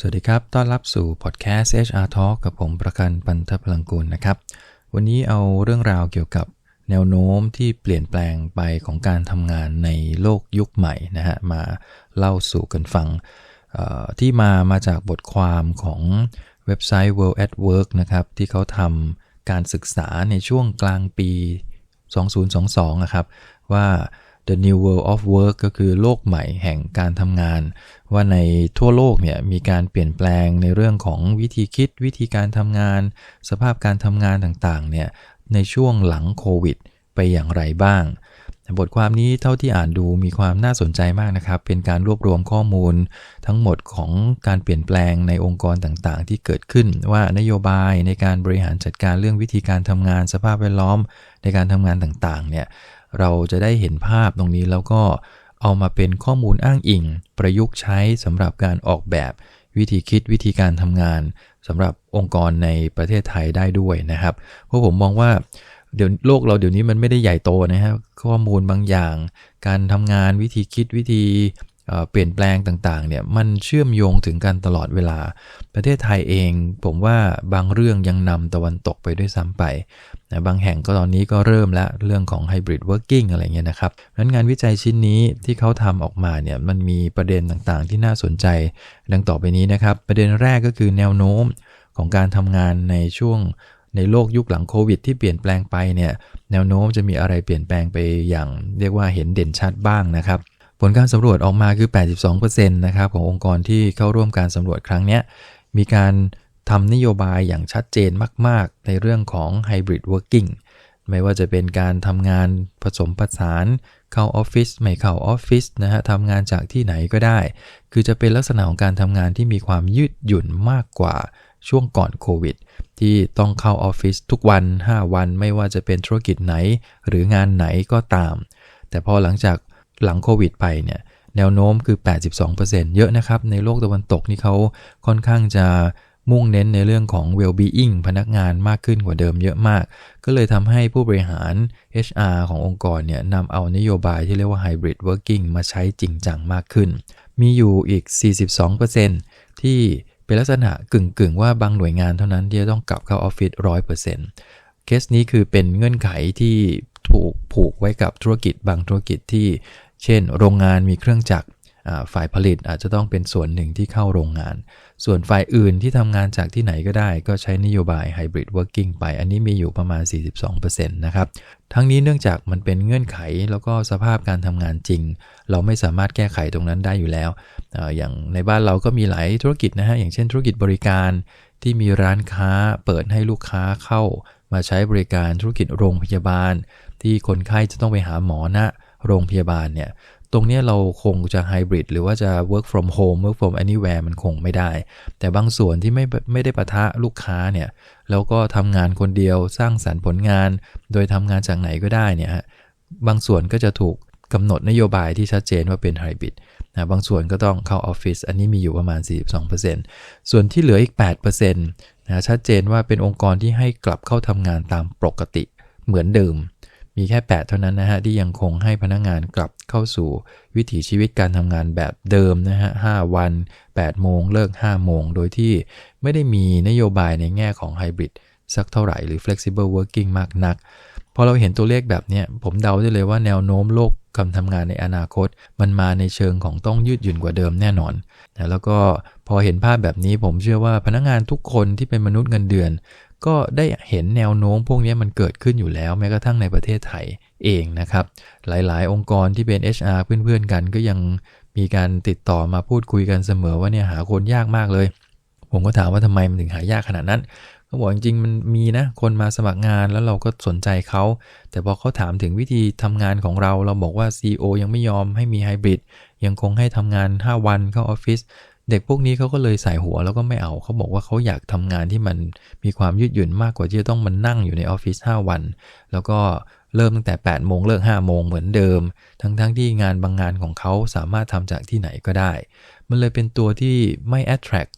สวัสดีครับ ต้อนรับสู่พอดแคสต์ HR Talk กับผมประกันปันทพลังกุลนะครับ วันนี้เอาเรื่องราวเกี่ยวกับแนวโน้มที่เปลี่ยนแปลงไปของการทำงานในโลกยุคใหม่นะฮะ มาเล่าสู่กันฟัง ที่มามาจากบทความของเว็บไซต์ World at Work นะครับ ที่เขาทำการศึกษาในช่วงกลางปี 2022 นะครับ ว่า The New World of Work ก็คือโลกใหม่แห่งการทำงาน ว่าในทั่วโลกเนี่ยมีการเปลี่ยนแปลงในเรื่องของวิธีคิดวิธีการทำงาน สภาพการทำงานต่างๆเนี่ยในช่วงหลังโควิดไปอย่างไรบ้าง บทความนี้เท่าที่อ่านดูมีความน่าสนใจมากนะครับ เป็นการรวบรวมข้อมูลทั้งหมดของการเปลี่ยนแปลงในองค์กรต่างๆ ที่เกิดขึ้น ว่านโยบายในการบริหารจัดการเรื่องวิธีการทำงานสภาพแวดล้อมในการทำงานต่างๆเนี่ยเราจะได้เห็นภาพตรงนี้แล้วก็เอามาเป็นข้อมูลอ้างอิง ประยุกต์ใช้สำหรับการออกแบบวิธีคิดวิธีการทำงานสำหรับองค์กรในประเทศไทยได้ด้วยนะครับเพราะผมมองว่า เดี๋ยวโลกเราเดี๋ยวนี้มันไม่ได้ใหญ่โตนะครับข้อมูลบางอย่าง การทำงานวิธีคิดวิธีเปลี่ยนแปลงต่างๆเนี่ยมันเชื่อมโยงถึงกันตลอดเวลา ประเทศไทยเอง ผมว่าบางเรื่องยังนำตะวันตกไปด้วยซ้ำไปนะบางแห่งก็ตอนนี้ก็เริ่มแล้วเรื่องของ Hybrid Working อะไรเงี้ยนะครับนั้นงานวิจัยชิ้นนี้ที่เขาทำออกมาเนี่ยมันมีประเด็นต่างๆ ที่น่าสนใจ ดังต่อไปนี้นะครับ ประเด็นแรกก็คือแนวโน้มของการทำงานในช่วง ในโลกยุคหลังโควิดที่เปลี่ยนแปลงไปเนี่ยแนวโน้มจะมีอะไรเปลี่ยนแปลงไปอย่างเรียกว่าเห็นเด่นชัดบ้างนะครับผลการสำรวจออกมาคือ 82%นะครับขององค์กรที่เข้าร่วมการสำรวจครั้งนี้มีการทำนโยบายอย่างชัดเจนมาก ๆ ในเรื่องของ Hybrid Working ไม่ว่าจะเป็นการทำงานผสมผสาน เข้าออฟฟิศไม่เข้าออฟฟิศนะฮะทำงานจากที่ไหนก็ได้ คือจะเป็นลักษณะของการทำงานที่มีความยืดหยุ่นมากกว่าช่วงก่อนโควิด ที่ต้องเข้าออฟฟิศทุกวัน 5 วันไม่ว่าจะเป็นธุรกิจไหน หรืองานไหนก็ตาม แต่พอหลังจากหลังโควิดไปเนี่ยแนวโน้มคือ 82%เยอะนะครับ ในโลกตะวันตกนี่เขาค่อนข้างจะมุ่งเน้นในเรื่องของ well-being พนักงานมากขึ้นกว่าเดิมเยอะมาก ก็เลยทำให้ผู้บริหาร HR ขององค์กรเนี่ยนำเอานโยบายที่เรียกว่า hybrid working มาใช้จริงจังมากขึ้น มีอยู่อีก 42%ที่ เป็นลักษณะกึ่งกึ่งว่าบางหน่วยงานเท่านั้นที่จะต้องกลับเข้าออฟฟิศ100%เคสนี้คือเป็นเงื่อนไขที่ถูกผูกไว้กับธุรกิจบางธุรกิจที่ เช่น โรงงานมีเครื่องจักร ฝ่ายผลิตอาจจะต้องเป็นส่วนหนึ่งที่เข้าโรงงาน ส่วนฝ่ายอื่นที่ทำงานจากที่ไหนก็ได้ ก็ใช้นโยบาย Hybrid Working ไป อันนี้มีอยู่ประมาณ 42%นะครับ ทั้งนี้เนื่องจากมันเป็นเงื่อนไขแล้วก็สภาพการทำงานจริง เราไม่สามารถแก้ไขตรงนั้นได้อยู่แล้วออย่างในบ้านเราก็มีหลายธุรกิจนะฮะ อย่างเช่นธุรกิจบริการที่มีร้านค้าเปิดให้ลูกค้าเข้า มาใช้บริการธุรกิจโรงพยาบาล ที่คนไข้จะต้องไปหาหมอณนะโรงพยาบาลเนี่ย ตรงนี้เราคงจะไฮบริดหรือว่าจะ work from home work from anywhere มันคงไม่ได้ แต่บางส่วนที่ไม่ไม่ได้ปะทะลูกค้าเนี่ยแล้วก็ทำงานคนเดียวสร้างสรรค์ผลงาน โดยทำงานจากไหนก็ได้เนี่ยบางส่วนก็จะถูกกำหนดนโยบายที่ชัดเจนว่าเป็นไฮบริดนะบางส่วนก็ต้องเข้าออฟฟิศอันนี้มีอยู่ประมาณ 42%ส่วนที่เหลืออีก 8%นะชัดเจนว่าเป็นองค์กรที่ให้กลับเข้าทำงานตามปกติเหมือนเดิม มีแค่ 8 เท่านั้นนะฮะที่ยังคงให้พนักงงานกลับเข้าสู่วิถีชีวิตการทำงานแบบเดิมนะฮะ5วัน 8 โมงเลิก 5 โมง โดยที่ไม่ได้มีนโยบายในแง่ของไฮบริดสักเท่าไหร่หรือ flexible working มากนัก พอเราเห็นตัวเลขแบบนี้ผมเดาได้เลยว่าแนวโน้มโลกการทำงานในอนาคต มันมาในเชิงของต้องยืดหยุ่นกว่าเดิมแน่นอนนะแล้วก็พอเห็นภาพแบบนี้ผมเชื่อว่าพนักงานทุกคนที่เป็นมนุษย์เงินเดือน ก็ได้เห็นแนวโน้มพวกนี้มันเกิดขึ้นอยู่แล้วแม้กระทั่งในประเทศไทยเองนะครับ หลายๆ องค์กรที่เป็น HR เพื่อนๆกันก็ยังมีการติดต่อมาพูดคุยกันเสมอว่าเนี่ยหาคนยากมากเลย ผมก็ถามว่าทำไมมันถึงหายากขนาดนั้นเขาบอกจริงๆมันมีนะคนมาสมัครงานแล้วเราก็สนใจเขาแต่พอเขาถามถึงวิธีทำงานของเรา เราบอกว่า CEO ยังไม่ยอมให้มีไฮบริดยังคงให้ทำงาน 5 วันเข้าออฟฟิศ เด็กพวกนี้เขาก็เลยใส่หัวแล้วก็ไม่เอาเขาบอกว่าเขาอยากทำงานที่มันมีความยืดหยุ่นมากกว่าที่จะต้องมานั่งอยู่ในออฟฟิศ5วัน แล้วก็เริ่มตั้งแต่8โมงเลิก5โมงเหมือนเดิม ทั้งๆทที่งานบางงานของเขาสามารถทำจากที่ไหนก็ได้ มันเลยเป็นตัวที่ไม่ attract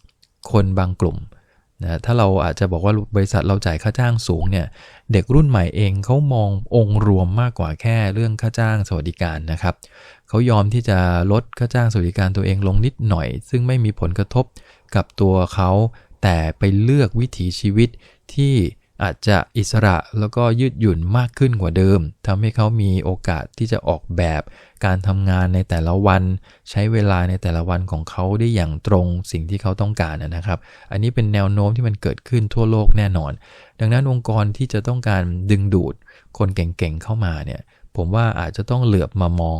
คนบางกลุ่ม นะถ้าเราอาจจะบอกว่าบริษัทเราจ่ายค่าจ้างสูงเนี่ยเด็กรุ่นใหม่เองเขามององค์รวมมากกว่าแค่เรื่องค่าจ้างสวัสดิการนะครับเขายอมที่จะลดค่าจ้างสวัสดิการตัวเองลงนิดหน่อย ซึ่งไม่มีผลกระทบกับตัวเขาแต่ไปเลือกวิถีชีวิตที่ อาจจะอิสระแล้วก็ยืดหยุ่นมากขึ้นกว่าเดิมทำให้เขามีโอกาสที่จะออกแบบการทำงานในแต่ละวัน ใช้เวลาในแต่ละวันของเขาได้อย่างตรงสิ่งที่เขาต้องการนะครับ อันนี้เป็นแนวโน้มที่มันเกิดขึ้นทั่วโลกแน่นอน ดังนั้นองค์กรที่จะต้องการดึงดูดคนเก่งๆเข้ามาเนี่ยผมว่าอาจจะต้องเหลือบมามอง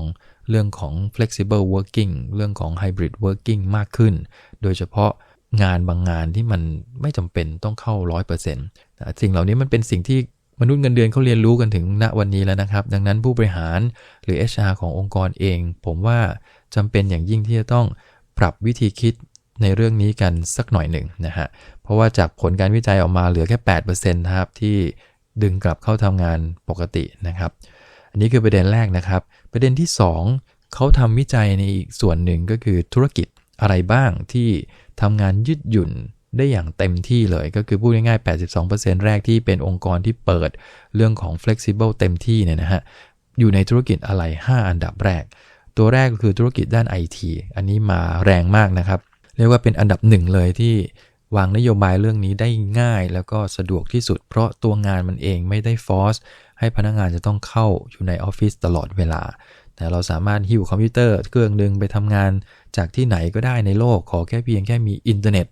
เรื่องของ flexible working เรื่องของ hybrid working มากขึ้น โดยเฉพาะงานบางงานที่มันไม่จำเป็นต้องเข้า 100% สิ่งเหล่านี้มันเป็นสิ่งที่มนุษย์เงินเดือนเขาเรียนรู้กันถึงณวันนี้แล้วนะครับ ดังนั้นผู้บริหารหรือ HR ขององค์กรเอง ผมว่าจำเป็นอย่างยิ่งที่จะต้องปรับวิธีคิดในเรื่องนี้กันสักหน่อยหนึ่งนะฮะ เพราะว่าจากผลการวิจัยออกมาเหลือแค่ 8%นะครับที่ดึงกลับเข้าทำงานปกตินะครับ อันนี้คือประเด็นแรกนะครับ ประเด็นที่ 2 เขาทำวิจัยในอีกส่วนหนึ่งก็คือธุรกิจอะไรบ้างที่ทำงานยืดหยุ่น ได้อย่างเต็มที่เลยก็คือพูดง่ายๆ 82%แรกที่เป็นองค์กรที่เปิดเรื่องของ flexible เต็มที่เนี่ยนะฮะ อยู่ในธุรกิจอะไร 5 อันดับแรก ตัวแรกก็คือธุรกิจด้าน IT อันนี้มาแรงมากนะครับ เรียกว่าเป็นอันดับหนึ่งเลยที่วางนโยบายเรื่องนี้ได้ง่ายแล้วก็สะดวกที่สุด เพราะตัวงานมันเองไม่ได้ฟอสให้พนักงานจะต้องเข้าอยู่ในออฟฟิศตลอดเวลา แต่เราสามารถหิ้วคอมพิวเตอร์เครื่องหนึ่งไปทำงานจากที่ไหนก็ได้ในโลกขอแค่เพียงแค่มีอินเทอร์เน็ต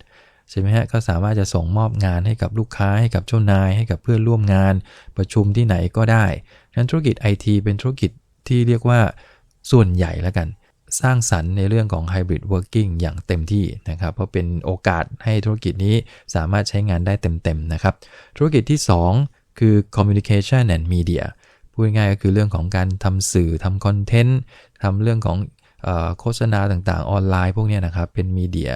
ใช่ไหมฮะก็สามารถจะส่งมอบงานให้กับลูกค้าให้กับเจ้านาย ให้กับเพื่อนร่วมงาน ประชุมที่ไหนก็ได้ฉะนั้นธุรกิจไอทีเป็นธุรกิจที่เรียกว่าส่วนใหญ่แล้วกัน สร้างสรรค์ในเรื่องของ Hybrid Working อย่างเต็มที่นะครับ เพราะเป็นโอกาสให้ธุรกิจนี้สามารถใช้งานได้เต็มๆนะครับ ธุรกิจที่ 2 คือ Communication and Media พูดง่ายก็คือเรื่องของการทำสื่อทำคอนเทนต์ทำเรื่องของโฆษณาต่างๆ ออนไลน์พวกนี้นะครับ เป็นมีเดีย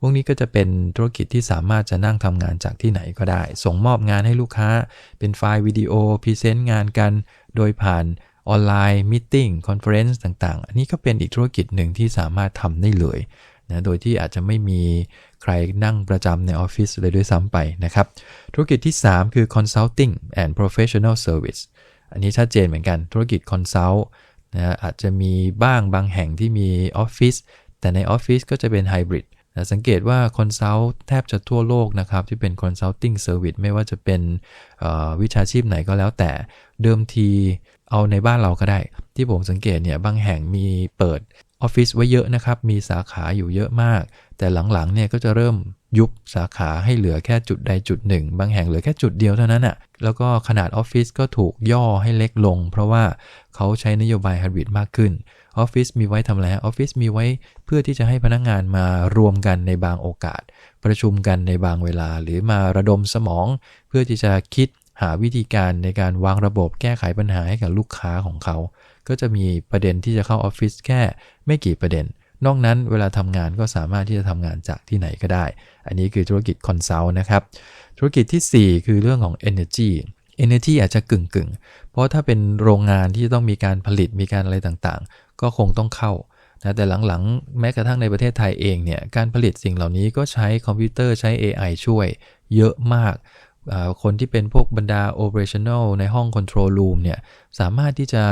พวกนี้ก็จะเป็นธุรกิจที่สามารถจะนั่งทำงานจากที่ไหนก็ได้ ส่งมอบงานให้ลูกค้า เป็นไฟล์วิดีโอพรีเซนต์งานกัน โดยผ่านออนไลน์มิ팅คอนเฟอเรนซ์ต่างๆ อันนี้ก็เป็นอีกธุรกิจหนึ่งที่สามารถทำได้เลยนะโดยที่อาจจะไม่มีใครนั่งประจำในออฟฟิศเลยด้วยซ้ำไปนะครับ ธุรกิจที่ 3 คือ consulting and professional service อันนี้ชัดเจนเหมือนกันธุรกิจ consult นะอาจจะมีบ้างบางแห่งที่มีออฟฟิศแต่ในออฟฟิศก็จะเป็นไฮบริด สังเกตว่าคอนซัลท์แทบจะทั่วโลกนะครับ ที่เป็นคอนซัลทิงเซอร์วิสไม่ว่าจะเป็นวิชาชีพไหนก็แล้วแต่เดิมทีเอาในบ้านเราก็ได้ ที่ผมสังเกตเนี่ยบางแห่งมีเปิดออฟฟิศไว้เยอะนะครับ มีสาขาอยู่เยอะมาก แต่หลังๆเนี่ยก็จะเริ่มยุบสาขาให้เหลือแค่จุดใดจุดหนึ่ง บางแห่งเหลือแค่จุดเดียวเท่านั้นอะ่ะ แล้วก็ขนาดออฟฟิศก็ถูกย่อให้เล็กลง เพราะว่าเขาใช้นโยบายฮบริดมากขึ้น ออฟฟิศมีไว้ทำอะไรออฟฟิศมีไว้เพื่อที่จะให้พนักงงานมารวมกันในบางโอกาส ประชุมกันในบางเวลา หรือมาระดมสมอง เพื่อที่จะคิดหาวิธีการในการวางระบบแก้ไขปัญหาให้กับลูกค้าของเขา ก็จะมีประเด็นที่จะเข้าออฟฟิศแค่ไม่กี่ประเด็น นอกนั้นเวลาทำงานก็สามารถที่จะทำงานจากที่ไหนก็ได้ อันนี้คือธุรกิจคอนซัลท์นะครับ ธุรกิจที่ 4 คือเรื่องของ Energy Energy อาจจะกึ่งกึ่งเพราะถ้าเป็นโรงงานที่ต้องมีการผลิตมีการอะไรต่างๆ ก็คงต้องเข้านะแต่หลังๆ แม้กระทั่งในประเทศไทยเองเนี่ยการผลิตสิ่งเหล่านี้ก็ใช้คอมพิวเตอร์ใช้ AI ช่วยเยอะมาก คนที่เป็นพวกบรรดา operational ในห้อง control room เนี่ยสามารถที่จะ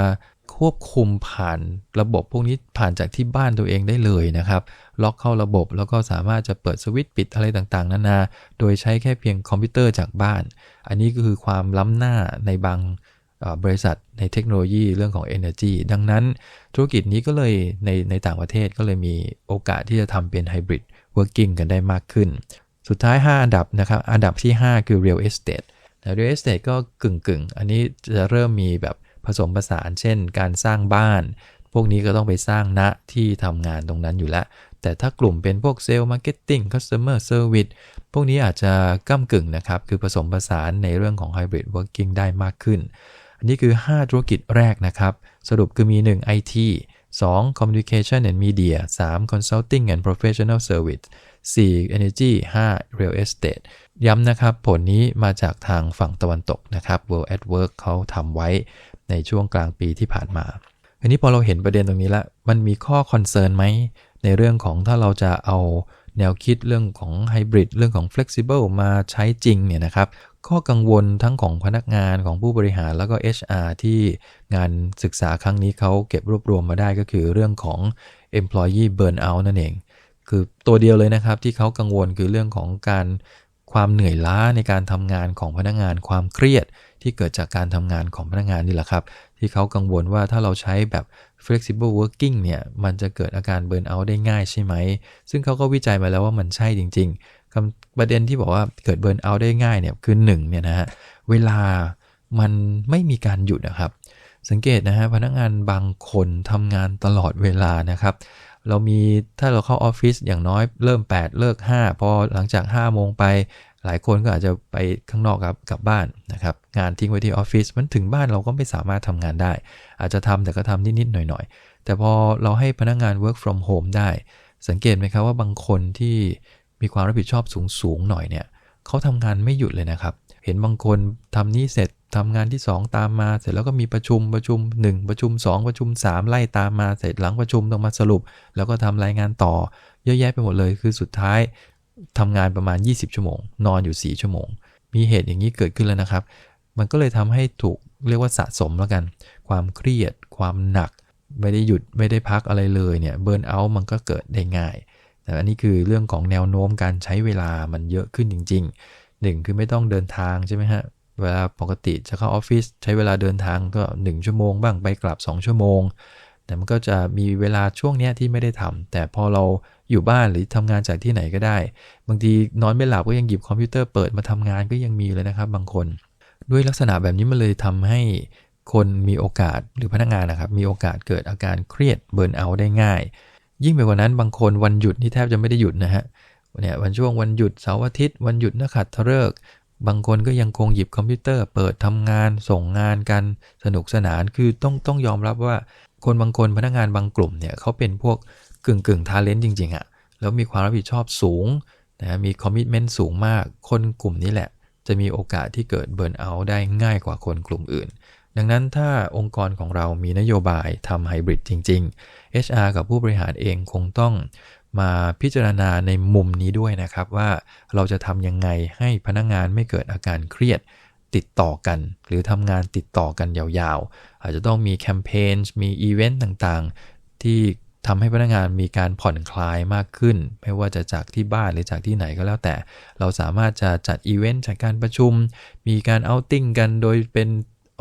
ควบคุมผ่านระบบพวกนี้ผ่านจากที่บ้านตัวเองได้เลยนะครับ ล็อกเข้าระบบแล้วก็สามารถจะเปิดสวิตช์ปิดอะไรต่างๆ นานา โดยใช้แค่เพียงคอมพิวเตอร์จากบ้าน อันนี้ก็คือความล้ำหน้าในบาง บริษัทในเทคโนโลยีเรื่องของ Energy ดังนั้นธุรกิจนี้ก็เลยในในต่างประเทศก็เลยมีโอกาสที่จะทำเป็นไฮบริดเวิร์กิ่งกันได้มากขึ้น สุดท้าย 5 อันดับนะครับ อันดับที่ 5 คือ real estate แต่ real estate ก็กึ่งกึ่งอันนี้จะเริ่มมีแบบผสมผสานเช่น การสร้างบ้าน พวกนี้ก็ต้องไปสร้างณที่ทำงานตรงนั้นอยู่แล้ว แต่ถ้ากลุ่มเป็นพวกเซลล์มาร์เก็ตติ้งคัสเตอร์เซอร์วิสพวกนี้อาจจะก้ากึ่งนะครับ คือผสมผสานในเรื่องของ hybrid working ได้มากขึ้น นนี้คือ 5 ธุรกิจแรกนะครับ สรุปคือมี 1 IT 2 communication and media 3 consulting and professional service 4 energy 5 real estate ย้ำนะครับ ผลนี้มาจากทางฝั่งตะวันตกนะครับ World at Work เขาทำไว้ในช่วงกลางปีที่ผ่านมาอันนี้พอเราเห็นประเด็นตรงนี้ล้วมันมีข้อคอนเซิร์นไหม ในเรื่องของถ้าเราจะเอา แนวคิดเรื่องของไฮบริดเรื่องของ flexible มาใช้จริงเนี่ยนะครับข้อกังวลทั้งของพนักงานของผู้บริหารแล้วก็ HR ที่งานศึกษาครั้งนี้เขาเก็บรวบรวมมาได้ก็คือเรื่องของ employee burnout นั่นเอง คือตัวเดียวเลยนะครับที่เขากังวลคือเรื่องของการความเหนื่อยล้าในการทำงานของพนักงานความเครียดที่เกิดจากการทำงานของพนักงานนี่แหละครับ ที่เขากังวลว่าถ้าเราใช้แบบ flexible working เนี่ยมันจะเกิดอาการเบิร์นเอาท์ได้ง่ายใช่ไหม ซึ่งเขาก็วิจัยมาแล้วว่ามันใช่จริงๆคำประเด็นที่บอกว่าเกิดเบิร์นเอาท์ได้ง่ายเนี่ยคือ1เนี่ยนะฮะเวลามันไม่มีการหยุดนะครับ สังเกตนะฮะพนักงานบางคนทำงานตลอดเวลานะครับเรามีถ้าเราเข้าออฟฟิศอย่างน้อยเริ่ม 8 เลิก 5 พอหลังจาก 5 โมงไป หลายคนก็อาจจะไปข้างนอกครับกลับบ้านนะครับงานทิ้งไว้ที่ออฟฟิศมันถึงบ้านเราก็ไม่สามารถทำงานได้ อาจจะทำแต่ก็ทำนิดๆหน่อยๆ แต่พอเราให้พนักงาน work from home ได้ สังเกตไหมครับว่าบางคนที่มีความรับผิดชอบสูงๆหน่อยเนี่ยเขาทำงานไม่หยุดเลยนะครับ เห็นบางคนทำนี้เสร็จทำงานที่ 2 ตามมาเสร็จแล้วก็มีประชุมประชุม 1 ประชุม 2 ประชุม 3 ไล่ตามมาเสร็จหลังประชุมต้องมาสรุป แล้วก็ทำรายงานต่อเยอะแยะไปหมดเลยคือสุดท้าย ทำงานประมาณ 20 ชั่วโมง นอนอยู่ 4 ชั่วโมง มีเหตุอย่างนี้เกิดขึ้นแล้วนะครับ มันก็เลยทำให้ถูกเรียกว่าสะสมแล้วกัน ความเครียด ความหนัก ไม่ได้หยุดไม่ได้พักอะไรเลยเนี่ยเบิร์นเอาท์มันก็เกิดได้ง่ายแต่อันนี้คือเรื่องของแนวโน้มการใช้เวลามันเยอะขึ้นจริงๆหนึ่งคือไม่ต้องเดินทางใช่ไหมฮะเวลาปกติจะเข้าออฟฟิศใช้เวลาเดินทางก็ 1 ชั่วโมงบ้างไปกลับ 2 ชั่วโมง แต่มันก็จะมีเวลาช่วงเนี้ยที่ไม่ได้ทำแต่พอเราอยู่บ้านหรือทำงานจากที่ไหนก็ได้ บางทีนอนไม่หลับก็ยังหยิบคอมพิวเตอร์เปิดมาทำงานก็ยังมีเลยนะครับ บางคน ด้วยลักษณะแบบนี้มันเลยทำให้คนมีโอกาสหรือพนักงานนะครับ มีโอกาสเกิดอาการเครียดเบิร์นเอาได้ง่าย ยิ่งไปกว่านั้นบางคนวันหยุดนี่แทบจะไม่ได้หยุดนะฮะเนี่ยวันช่วงวันหยุดเสาร์อาทิตย์ วันหยุดนักขัตฤกษ์บางคนก็ยังคงหยิบคอมพิวเตอร์ เปิดทำงานส่งงานกันสนุกสนานคือต้องต้องยอมรับว่า คนบางคนพนักงานบางกลุ่มเนี่ยเขาเป็นพวกกึ่งกึ่งทาเลนต์จริงๆอะ่ะแล้วมีความรับผิดชอบสูงนะมีคอมมิชเมนต์สูงมาก คนกลุ่มนี้แหละ จะมีโอกาสที่เกิดเบิร์นเอาท์ได้ง่ายกว่าคนกลุ่มอื่น ดังนั้นถ้าองค์กรของเรามีนโยบายทำไฮบริดจริง ๆ HR กับผู้บริหารเองคงต้องมาพิจารณาในมุมนี้ด้วยนะครับว่าเราจะทำยังไงให้พนักงงานไม่เกิดอาการเครียด ติดต่อกัน หรือทำงานติดต่อกันยาวๆ อาจจะต้องมีแคมเปญมีอีเวนต์ต่างๆ ที่ทำให้พนักงานมีการผ่อนคลายมากขึ้น ไม่ว่าจะจากที่บ้านหรือจากที่ไหนก็แล้วแต่ เราสามารถจะจัดอีเวนต์จากการประชุม มีการเอาติ้งกันโดยเป็น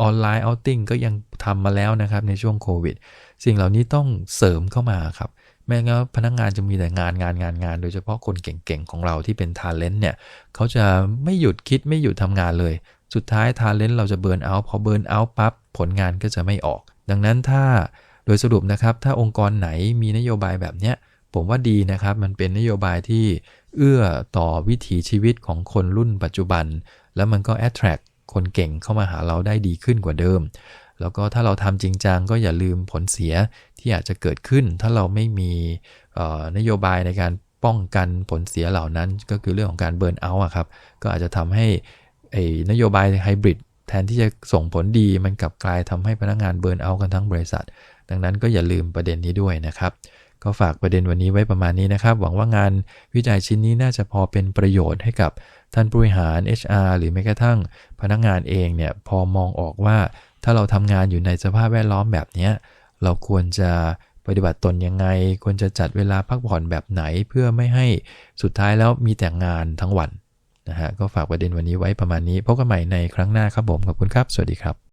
ออนไลน์เอาติ้งก็ยังทำมาแล้วนะครับในช่วงโควิด สิ่งเหล่านี้ต้องเสริมเข้ามาครับแม้งั้นพนักงานจะมีแต่งานงานงานงาน โดยเฉพาะคนเก่งๆ ของเราที่เป็นทาเลนต์เนี่ย เขาจะไม่หยุดคิดไม่หยุดทำงานเลย สุดท้ายทาเลนต์เราจะเบิร์นเอาท์พอเบิร์นเอาท์ปั๊บผลงานก็จะไม่ออก ดังนั้นถ้าโดยสรุปนะครับ ถ้าองค์กรไหนมีนโยบายแบบเนี้ยผมว่าดีนะครับ มันเป็นนโยบายที่เอื้อต่อวิถีชีวิตของคนรุ่นปัจจุบัน แล้วมันก็ attract คนเก่งเข้ามาหาเราได้ดีขึ้นกว่าเดิม แล้วก็ถ้าเราทำจริงจังก็อย่าลืมผลเสียที่อาจจะเกิดขึ้น ถ้าเราไม่มีนโยบายในการป้องกันผลเสียเหล่านั้น ก็คือเรื่องของการเบิร์นเอาท์ครับ ก็อาจจะทำให้ นโยบายไฮบริดแทนที่จะส่งผลดีมันกลับกลายทำให้พนักงานเบิร์นเอากันทั้งบริษัท ดังนั้นก็อย่าลืมประเด็นนี้ด้วยนะครับ ก็ฝากประเด็นวันนี้ไว้ประมาณนี้นะครับ หวังว่างานวิจัยชิ้นนี้น่าจะพอเป็นประโยชน์ให้กับท่านผู้บริหาร HR หรือแม้กระทั่งพนักงานเองเนี่ยพอมองออกว่า ถ้าเราทำงานอยู่ในสภาพแวดล้อมแบบนี้เราควรจะปฏิบัติตนยังไง ควรจะจัดเวลาพักผ่อนแบบไหนเพื่อไม่ให้สุดท้ายแล้วมีแต่งานทั้งวัน นะฮะก็ฝากประเด็นวันนี้ไว้ประมาณนี้พบกันใหม่ในครั้งหน้าครับผมขอบคุณครับ สวัสดีครับ